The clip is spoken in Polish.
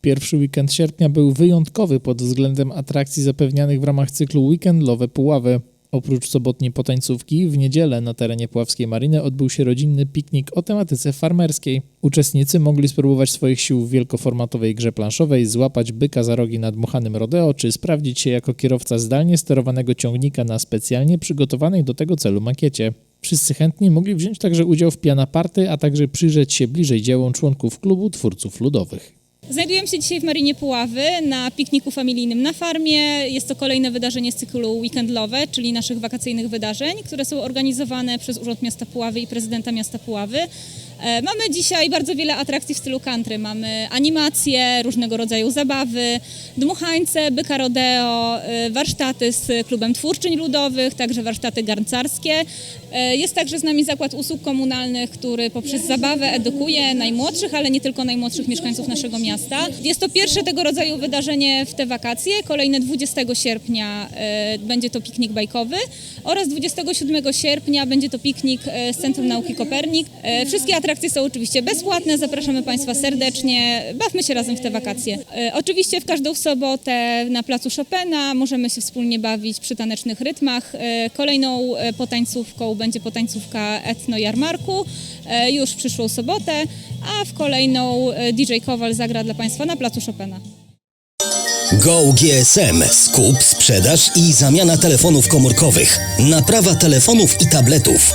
Pierwszy weekend sierpnia był wyjątkowy pod względem atrakcji zapewnianych w ramach cyklu Weekendlowe Puławy. Oprócz sobotniej potańcówki, w niedzielę na terenie Puławskiej Mariny odbył się rodzinny piknik o tematyce farmerskiej. Uczestnicy mogli spróbować swoich sił w wielkoformatowej grze planszowej, złapać byka za rogi na dmuchanym rodeo, czy sprawdzić się jako kierowca zdalnie sterowanego ciągnika na specjalnie przygotowanej do tego celu makiecie. Wszyscy chętni mogli wziąć także udział w piana party, a także przyjrzeć się bliżej dziełom członków klubu twórców ludowych. Znajdujemy się dzisiaj w Marinie Puławy na pikniku familijnym na farmie. Jest to kolejne wydarzenie z cyklu Weekendlowe, czyli naszych wakacyjnych wydarzeń, które są organizowane przez Urząd Miasta Puławy i prezydenta miasta Puławy. E, Mamy dzisiaj bardzo wiele atrakcji w stylu country. Mamy animacje, różnego rodzaju zabawy, dmuchańce, byka rodeo, e, warsztaty z klubem twórczyń ludowych, także warsztaty garncarskie. E, Jest także z nami zakład usług komunalnych, który poprzez zabawę edukuje najmłodszych, ale nie tylko najmłodszych mieszkańców naszego miasta. Jest to pierwsze tego rodzaju wydarzenie w te wakacje. Kolejne 20 sierpnia będzie to piknik bajkowy oraz 27 sierpnia będzie to piknik z Centrum Nauki Kopernik. Wszystkie atrakcje są oczywiście bezpłatne. Zapraszamy Państwa serdecznie. Bawmy się razem w te wakacje. E, Oczywiście w każdą sobotę na placu Chopina możemy się wspólnie bawić przy tanecznych rytmach. E, Kolejną e, potańcówką będzie potańcówka Etno Jarmarku już w przyszłą sobotę, a w kolejną DJ Kowal zagra dla Państwa na placu Chopina. Go GSM. Skup, sprzedaż i zamiana telefonów komórkowych. Naprawa telefonów i tabletów.